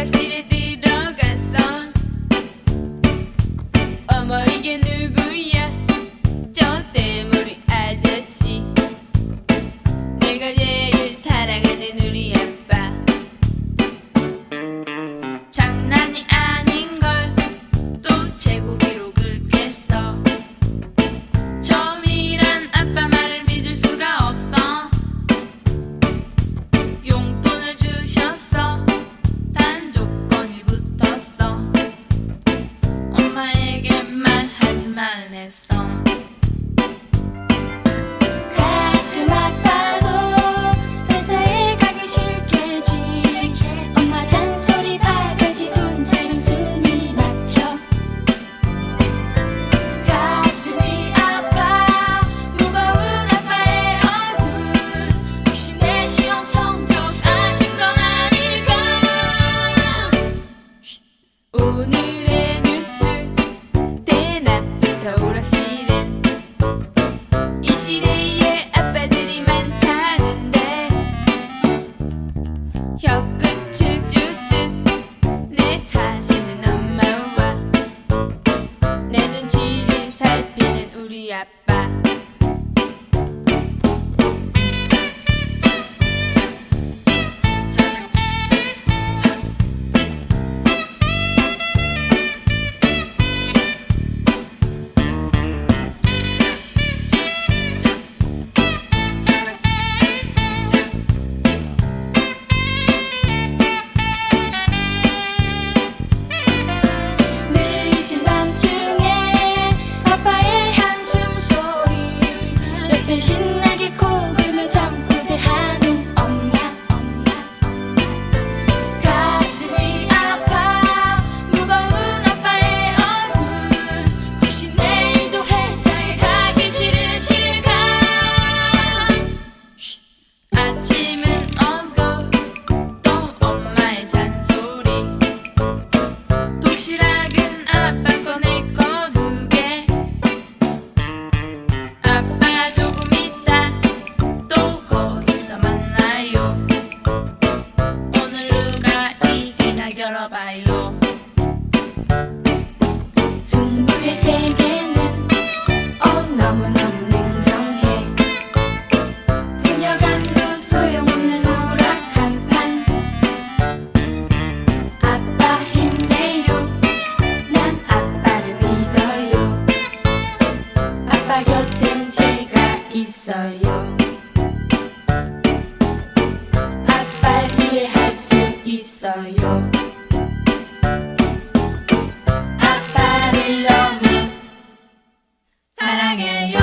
Alexis, il est banalne są. 혀끝을 쭈쭈. 내 자신은 엄마와 내 눈치를 살피는 우리 아빠. 内心 있어요. 아빠 이해할 수 있어요. 아빠를 너무 사랑해요.